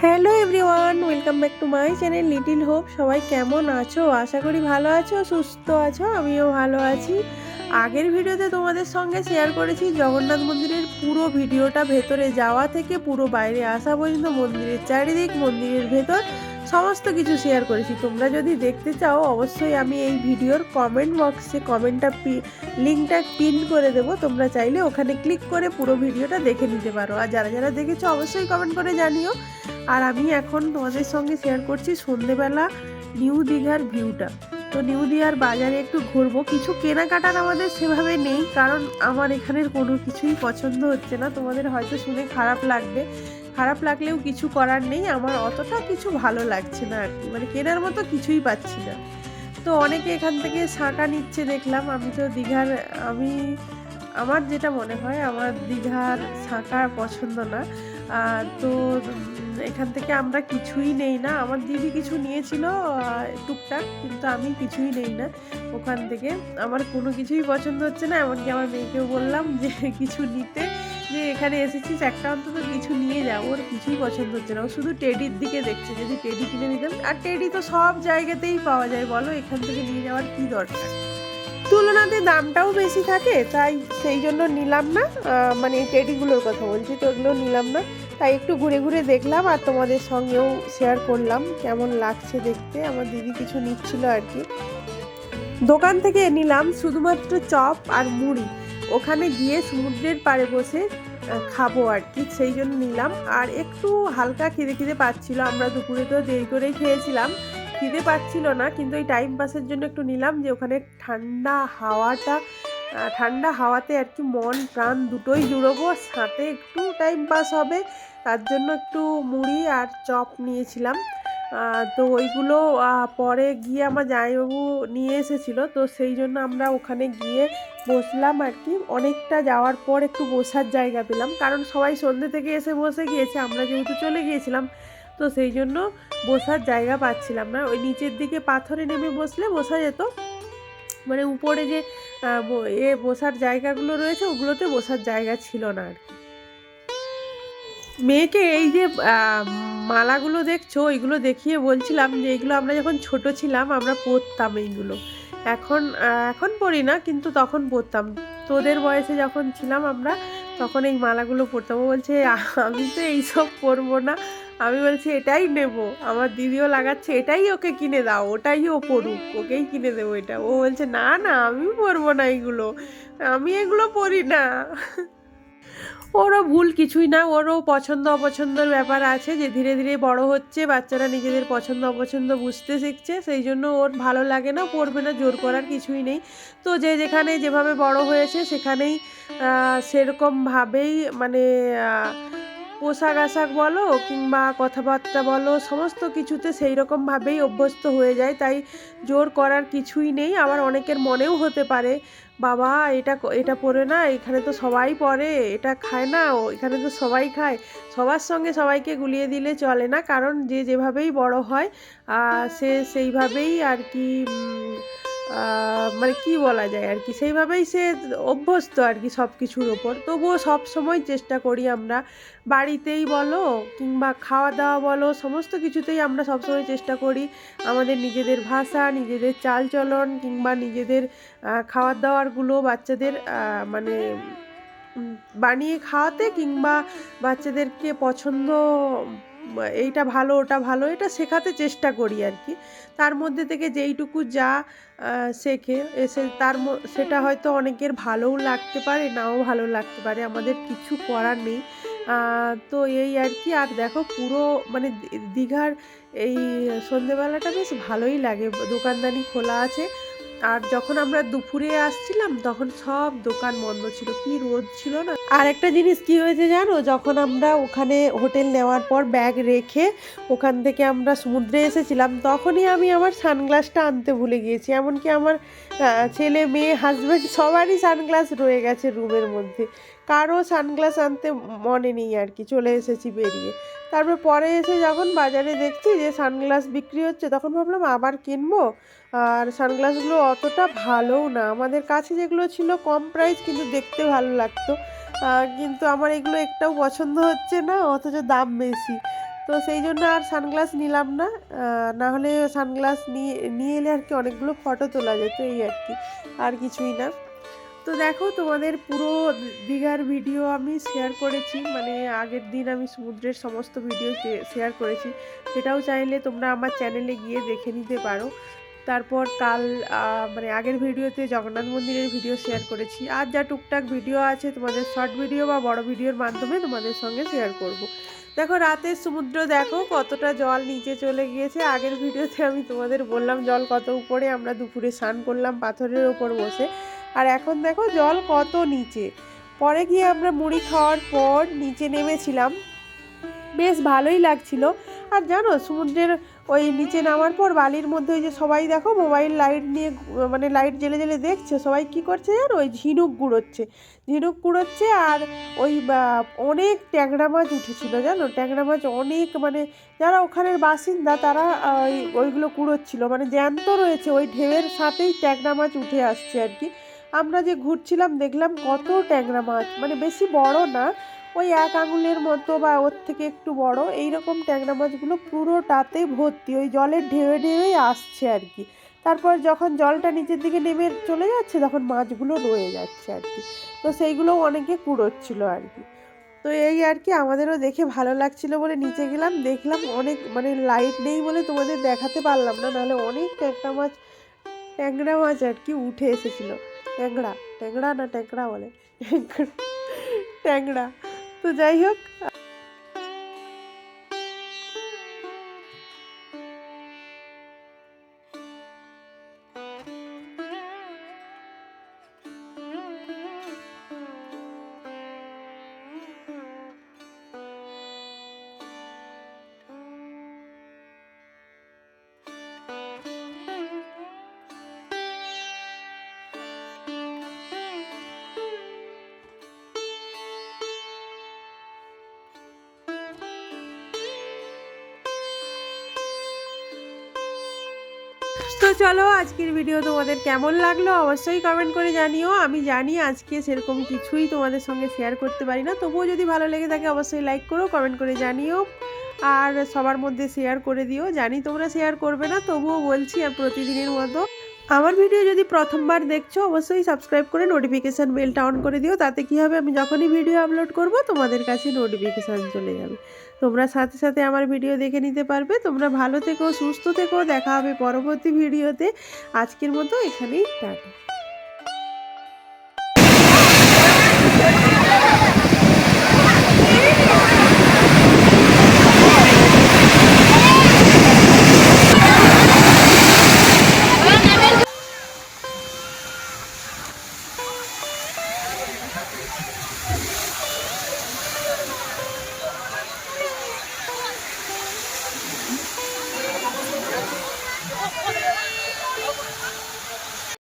Hello everyone, welcome back to my channel little hope. সবাই কেমন আছো? আশা করি ভালো আছো, সুস্থ আছো, আমিও ভালো আছি। আগের ভিডিওতে তোমাদের সঙ্গে শেয়ার করেছি জগন্নাথ মন্দিরের পুরো ভিডিওটা, ভেতরে যাওয়া থেকে পুরো বাইরে আসা পর্যন্ত মন্দিরের চারিদিক, মন্দিরের ভেতর। সমস্ত কিছু শেয়ার করেছি। তোমরা যদি দেখতে চাও, অবশ্যই আমি এই ভিডিওর কমেন্ট বক্সে কমেন্টটা লিঙ্কটা পিন করে দেবো। তোমরা চাইলে ওখানে ক্লিক করে পুরো ভিডিওটা দেখে নিতে পারো। আর যারা যারা দেখেছ, অবশ্যই কমেন্ট করে জানিও। আর আমি এখন তোমাদের সঙ্গে শেয়ার করছি সন্ধেবেলা নিউ দীঘার ভিউটা তো নিউ দীঘার বাজারে একটু ঘুরবো। কিছু কেনাকাটার আমাদের সেভাবে নেই, কারণ আমার এখানের কোনো কিছুই পছন্দ হচ্ছে না। তোমাদের হয়তো শুনে খারাপ লাগবে। খারাপ লাগলেও কিছু করার নেই। আমার অতটা কিছু ভালো লাগছে না আর কি। মানে কেনার মতো কিছুই পাচ্ছি না। তো অনেকে এখান থেকে শাঁকা নিচ্ছে দেখলাম। আমি তো দীঘার, আমি, আমার যেটা মনে হয়, আমার দীঘার শাঁকা পছন্দ না। তো এখান থেকে আমরা কিছুই নেই না। আমার দিদি কিছু নিয়েছিল টুকটাক, কিন্তু আমি কিছুই নেই না ওখান থেকে। আমার কোনো কিছুই পছন্দ হচ্ছে না, এমনকি আমার মেয়েকেও বললাম যে কিছু নিতে। যে এখানে এসেছিস, একটা অন্তত কিছু নিয়ে যাও ওর কিছুই পছন্দ হচ্ছে না। ও শুধু টেডির দিকে দেখছে, যদি টেডি কিনে নিতাম। আর টেডি তো সব জায়গাতেই পাওয়া যায়, বলো এখান থেকে নিয়ে যাওয়ার কী দরকার? তুলনাতে দামটাও বেশি থাকে, তাই সেই জন্য নিলাম না। মানে টেডিগুলোর কথা বলছি, তো ওগুলো নিলাম না। তাই একটু ঘুরে ঘুরে দেখলাম আর তোমাদের সঙ্গেও শেয়ার করলাম, কেমন লাগছে দেখতে। আমার দিদি কিছু নিচ্ছিল আর কি। দোকান থেকে নিলাম শুধুমাত্র চপ আর মুড়ি। ওখানে গিয়ে সমুদ্রের পাড়ে বসে খাব আর কি, সেই জন্য নিলাম। আর একটু হালকা খিদে খিদে পাচ্ছিল, আমরা দুপুরে তো দেরি করেই খেয়েছিলাম। খিদে পাচ্ছিল না, কিন্তু এই টাইম পাসের জন্য একটু নিলাম যে ওখানে ঠান্ডা হাওয়াটা ঠান্ডা হাওয়াতে আর কি মন, প্রাণ দুটোই জুড়বো। সাথে একটু টাইম পাস হবে, তার জন্য একটু মুড়ি আর চপ নিয়েছিলাম। তো ওইগুলো পরে গিয়ে আমার জামাইবাবু নিয়ে এসেছিল। তো সেই জন্য আমরা ওখানে গিয়ে বসলাম আর কি। অনেকটা যাওয়ার পর একটু বসার জায়গা পেলাম। কারণ সবাই সন্ধ্যে থেকে এসে বসে গিয়েছে, আমরা যেহেতু চলে গিয়েছিলাম। তো সেই জন্য বসার জায়গা পাচ্ছিলাম না। ওই নিচের দিকে পাথরে নেমে বসলে বসা যেত। মানে উপরে যে এ বসার জায়গাগুলো রয়েছে, ওগুলোতে বসার জায়গা ছিল না আর কি। মেয়েকে এই যে মালাগুলো দেখছ এইগুলো দেখিয়ে বলছিলাম যে এইগুলো আমরা যখন ছোট ছিলাম, আমরা পরতাম এইগুলো। এখন এখন পরি না, কিন্তু তখন পরতাম। তোদের বয়সে যখন ছিলাম আমরা, তখন এই মালাগুলো পরতাম। বলছে আমি তো এইসব পরবো না। আমি বলছি, এটাই নেব। আমার দিদিও লাগাচ্ছে, এটাই ওকে কিনে দাও, ওটাই ও পড়ুক ওকেই কিনে দেবো এটা। ও বলছে, না না আমি পরবো না এগুলো আমি এগুলো পরি না। ওরও ভুল কিছুই না, ওরও পছন্দ অপছন্দের ব্যাপার আছে যে ধীরে ধীরে বড় হচ্ছে, বাচ্চারা নিজেদের পছন্দ অপছন্দ বুঝতে শিখছে, সেই জন্য ওর ভালো লাগে না, পড়বে না, জোর করার কিছুই নেই। তো যে যেখানে যেভাবে বড় হয়েছে সেখানেই সেরকমভাবেই মানে পোশাক আশাক বলো কিংবা কথাবার্তা বলো, সমস্ত কিছুতে সেই রকমভাবেই অভ্যস্ত হয়ে যায়, তাই জোর করার কিছুই নেই। আবার অনেকের মনেও হতে পারে বাবা, এটা এটা পরে না, এখানে তো সবাই পরে, এটা খায় না, ও, এখানে তো সবাই খায়। সবার সঙ্গে সবাইকে গুলিয়ে দিলে চলে না, কারণ যে যেভাবেই বড় হয় সে সেইভাবেই আর কি মানে কি বলা যায় আর কি? সেইভাবেই সে অভ্যস্ত আর কি সব কিছুর ওপর। তবুও সব সময় চেষ্টা করি আমরা বাড়িতেই বলো কিংবা খাওয়া দাওয়া বলো, সমস্ত কিছুতেই আমরা সবসময় চেষ্টা করি আমাদের নিজেদের ভাষা, নিজেদের চালচলন কিংবা নিজেদের খাবার দাওয়ারগুলো বাচ্চাদের মানে বানিয়ে খাওয়াতে কিংবা বাচ্চাদেরকে পছন্দ এইটা ভালো, ওটা ভালো, এটা শেখাতে চেষ্টা করি আর কি। তার মধ্যে থেকে যেইটুকু যা শেখে, এসে তার সেটা হয়তো অনেকের ভালোও লাগতে পারে, নাও ভালো লাগতে পারে, আমাদের কিছু করার নেই। তো এই আর কি, আর দেখো পুরো মানে দীঘার এই সন্ধেবেলাটা বেশ ভালোই লাগে। দোকানদানি খোলা আছে আর যখন আমরা দুপুরে আসছিলাম, তখন সব দোকান বন্ধ ছিল। কি রোদ ছিল না? আর একটা জিনিস কি হয়েছে জানো? যখন আমরা ওখানে হোটেল নেওয়ার পর ব্যাগ রেখে ওখান থেকে আমরা সমুদ্রে এসেছিলাম, তখনই আমি আমার সানগ্লাসটা আনতে ভুলে গিয়েছি। এমনকি আমার ছেলে, মেয়ে হাজব্যান্ড সবারই সানগ্লাস রয়ে গেছে রুমের মধ্যে। কারও সানগ্লাস আনতে মনে নেই আর কি, চলে এসেছি বেরিয়ে। তারপর পরে এসে যখন বাজারে দেখছি যে সানগ্লাস বিক্রি হচ্ছে, তখন ভাবলাম আবার কিনবো। আর সানগ্লাসগুলো অতটা ভালোও না। আমাদের কাছে যেগুলো ছিল কম প্রাইস কিন্তু দেখতে ভালো লাগতো। কিন্তু আমার এগুলো একটাও পছন্দ হচ্ছে না, অথচ দাম বেশি। তো সেই জন্য আর সানগ্লাস নিলাম না। না হলে সানগ্লাস নিয়ে নিয়ে এলে আর কি অনেকগুলো ফটো তোলা যেত, এই আর কি। আর কিছুই না। তো দেখো তোমাদের পুরো দীঘার ভিডিও আমি শেয়ার করেছি। মানে আগের দিন আমি সমুদ্রের সমস্ত ভিডিও শেয়ার করেছি। সেটাও চাইলে তোমরা আমার চ্যানেলে গিয়ে দেখে নিতে পারো। তারপর কাল মানে আগের ভিডিওতে জগন্নাথ মন্দিরের ভিডিও শেয়ার করেছি। আর যা টুকটাক ভিডিও আছে তোমাদের শর্ট ভিডিও বা বড় ভিডিওর মাধ্যমে তোমাদের সঙ্গে শেয়ার করব। দেখো রাতের সমুদ্র দেখো, কতটা জল নিচে চলে গিয়েছে। আগের ভিডিওতে আমি তোমাদের বললাম, জল কত উপরে, আমরা দুপুরে স্নান করলাম পাথরের ওপর বসে। আর এখন দেখো, জল কত নিচে। পরে গিয়ে আমরা মুড়ি খাওয়ার পর নিচে নেমেছিলাম। বেশ ভালোই লাগছিল। আর জানো, সমুদ্রের ওই নিচে নামার পর বালির মধ্যে ওই যে সবাই দেখো মোবাইল লাইট নিয়ে মানে লাইট জেলে জেলে দেখছে, সবাই কি করছে জানো? ওই ঝিনুক গুঁড়োচ্ছে। ঝিনুক কুড়োচ্ছে আর ওই অনেক ট্যাংরা মাছ উঠেছিল জানো? ট্যাংরা মাছ অনেক মানে যারা ওখানের বাসিন্দা তারা ওই- ওইগুলো কুড়োচ্ছিল। মানে জ্যান্ত রয়েছে, ওই ঢেউয়ের সাথেই ট্যাংরা মাছ উঠে আসছে আর কি। আমরা যে ঘুরছিলাম দেখলাম কত ট্যাংরা মাছ। মানে বেশি বড় না ওই এক আঙুলের মতো বা ওর থেকে একটু বড় এই রকম ট্যাংরা মাছগুলো পুরোটাতে ভর্তি, ওই জলের ঢেউয়ে ঢেউয়েই আসছে আর কি। তারপর যখন জলটা নিচের দিকে নেমে চলে যাচ্ছে, তখন মাছগুলো রয়ে যাচ্ছে আর কি। তো সেইগুলো অনেকে কুড়োচ্ছিল আর কি। তো এই আর কি, আমাদেরও দেখে ভালো লাগছিল বলে নিচে গেলাম, দেখলাম অনেক মানে লাইট নেই বলে তোমাদের দেখাতে পারলাম না, নাহলে অনেক ট্যাংরা মাছ ট্যাংরা মাছ আর কি উঠে এসেছিল। ট্যাংরা ট্যাংরা না ট্যাংরা বলে? ট্যাংরা। তো যাই হোক তো চলো, আজকের ভিডিও তোমাদের কেমন লাগল অবশ্যই কমেন্ট করে জানিও। আমি জানি আজকে সেরকম কিছুই তোমাদের সঙ্গে শেয়ার করতে পারি না তবুও যদি ভালো লেগে থাকে অবশ্যই লাইক করো কমেন্ট করে জানিও। আর সবার মধ্যে শেয়ার করে দিও, জানি তোমরা শেয়ার করবে না, তবুও বলছি আর প্রতিদিনের মতো আমার ভিডিও যদি প্রথমবার দেখছ, অবশ্যই সাবস্ক্রাইব করে নোটিফিকেশান বেলটা অন করে দিও। তাতে কি হবে? আমি যখনই ভিডিও আপলোড করব, তোমাদের কাছে নোটিফিকেশান চলে যাবে। তোমরা সাথে সাথে আমার ভিডিও দেখে নিতে পারবে। তোমরা ভালো থেকো, সুস্থ থেকো। দেখা হবে পরবর্তী ভিডিওতে আজকের মতো এখানেই টাটা।